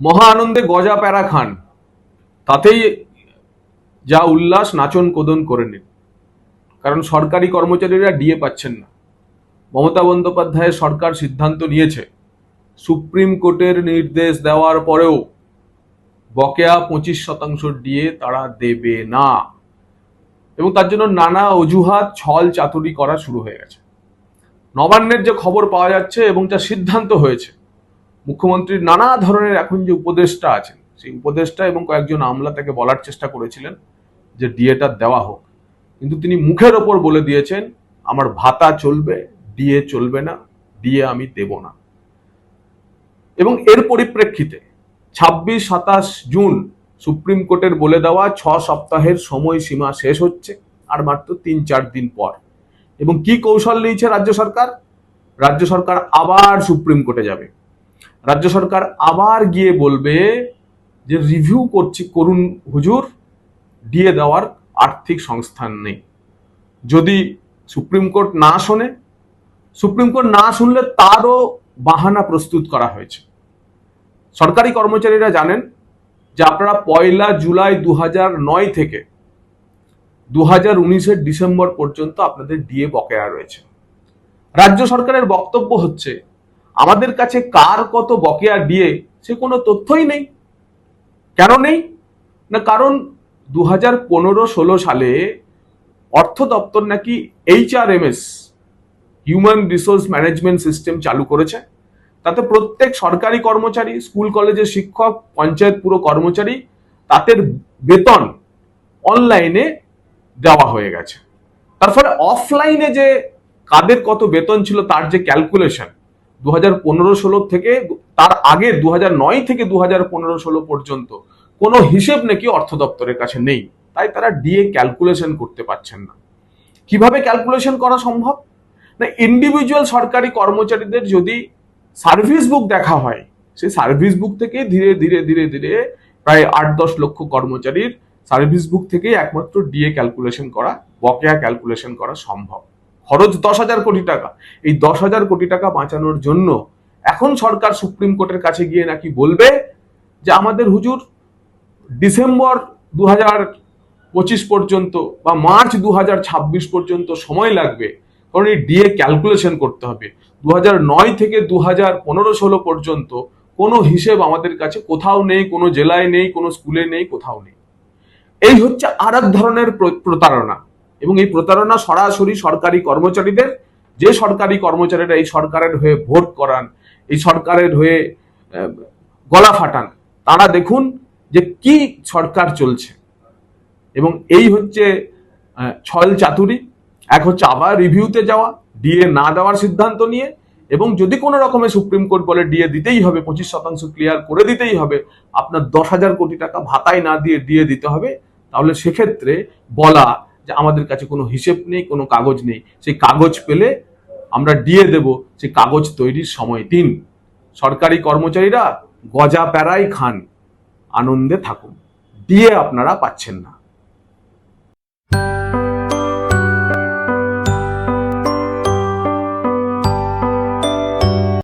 মহা আনন্দে গজা প্যারা খান। তাতেই যা উল্লাস নাচন কোদন করে নিন। কারণ সরকারি কর্মচারীরা ডিএ পাচ্ছেন না। মমতা বন্দ্যোপাধ্যায়ের সরকার সিদ্ধান্ত নিয়েছে। সুপ্রিম কোর্টের নির্দেশ দেওয়ার পরেও বকেয়া পঁচিশ শতাংশ ডিএ তারা দেবে না। এবং তার জন্য নানা অজুহাত ছল চাতুরি করা শুরু হয়ে গেছে। নবান্নের যে খবর পাওয়া যাচ্ছে এবং যা সিদ্ধান্ত হয়েছে মুখ্যমন্ত্রীর নানা ধরনের এখন যে উপদেষ্টা আছেন, সেই উপদেষ্টা এবং কয়েকজন আমলা তাকে বলার চেষ্টা করেছিলেন যে ডিএটা দেওয়া হোক। কিন্তু তিনি মুখের ওপর বলে দিয়েছেন, আমার ভাতা চলবে, ডিএ চলবে না, ডিএ আমি দেব না। এবং এর পরিপ্রেক্ষিতে ছাব্বিশ, সাতাশ জুন সুপ্রিম কোর্টের বলে দেওয়া ছ সপ্তাহের সময়সীমা শেষ হচ্ছে, আর মাত্র তিন, চার দিন পর। এবং কি কৌশল নিয়েছে রাজ্য সরকার? রাজ্য সরকার আবার সুপ্রিম কোর্টে যাবে। রাজ্য সরকার আবার গিয়ে বলবে যে রিভিউ করছি, করুন হুজুর, দিয়ে দেওয়ার আর্থিক সংস্থান নেই। যদি সুপ্রিম কোর্ট না শোনে, সুপ্রিম কোর্ট না শুনলে তারও বাহানা প্রস্তুত করা হয়েছে। সরকারি কর্মচারীরা জানেন যে আপনারা পয়লা জুলাই দু নয় থেকে দু হাজার উনিশের ডিসেম্বর পর্যন্ত আপনাদের ডিএ বকেয়া রয়েছে। রাজ্য সরকারের বক্তব্য হচ্ছে আমাদের কাছে কার কত বকেয়া ডিএ, সে কোনো তথ্যই নেই। কেন নেই? না, কারণ দু হাজার পনেরো ষোলো সালে অর্থ দপ্তর নাকি HRMS human resource management system চালু করেছে। তাতে প্রত্যেক সরকারি কর্মচারী, স্কুল কলেজের শিক্ষক, পঞ্চায়েত পুরো কর্মচারী, তাদের বেতন অনলাইনে দেওয়া হয়ে গেছে। তার ফলে অফলাইনে যে কাদের কত বেতন ছিল, তার যে ক্যালকুলেশন দু হাজার পনেরো ষোলো থেকে তার আগে দু হাজার নয় থেকে দু হাজার পনেরো ষোলো পর্যন্ত কোনো হিসেব নাকি অর্থ দপ্তরের কাছে নেই। তাই তারা ডিএ ক্যালকুলেশন করতে পারছেন না। কীভাবে ক্যালকুলেশন করা সম্ভব? না ইন্ডিভিজুয়াল সরকারি কর্মচারীদের যদি সার্ভিস বুক দেখা হয়, সেই সার্ভিস বুক থেকে ধীরে ধীরে ধীরে ধীরে প্রায় আট দশ লক্ষ কর্মচারীর সার্ভিস বুক থেকেই একমাত্র ডিএ ক্যালকুলেশন করা, বকেয়া ক্যালকুলেশন করা সম্ভব। খরচ দশ হাজার কোটি টাকা। এই দশ হাজার কোটি টাকা বাঁচানোর জন্য এখন সরকার সুপ্রিম কোর্টের কাছে গিয়ে নাকি বলবে যে আমাদের হুজুর ডিসেম্বর দু পঁচিশ পর্যন্ত বা মার্চ দু ছাব্বিশ পর্যন্ত সময় লাগবে। কারণ এই ডিএ ক্যালকুলেশন করতে হবে। দু নয় থেকে দু হাজার পনেরো ষোলো পর্যন্ত কোনো হিসেব আমাদের কাছে কোথাও নেই, কোনো জেলায় নেই, কোনো স্কুলে নেই, কোথাও নেই। এই হচ্ছে আর ধরনের প্র- প্রতারণা। এবং এই প্রতারণা সরাসরি সরকারি কর্মচারীদের, যে সরকারি কর্মচারীরা এই সরকারের হয়ে ভোট করান, এই সরকারের হয়ে গলা ফাটান, তারা দেখুন যে কি সরকার চলছে। এবং এই হচ্ছে ছল চাতুরি, এক হচ্ছে আবার রিভিউতে যাওয়া, ডিএ না দেওয়ার সিদ্ধান্ত নিয়ে, এবং যদি কোনো রকমের সুপ্রিম কোর্ট বলে ডিএ দিতেই হবে, পঁচিশ শতাংশ ক্লিয়ার করে দিতেই হবে, আপনার দশ হাজার কোটি টাকা ভাতায় না দিয়ে দিয়ে দিতে হবে, তাহলে সেক্ষেত্রে বলা যে আমাদের কাছে কোনো হিসেব নেই, কোনো কাগজ নেই। সেই কাগজ পেলে আমরা দিয়ে দেব সেই কাগজ তৈরির সময় দিন। সরকারি কর্মচারীরা গজা প্যারাই খান, আনন্দে থাকুন। দিয়ে আপনারা পাচ্ছেন না।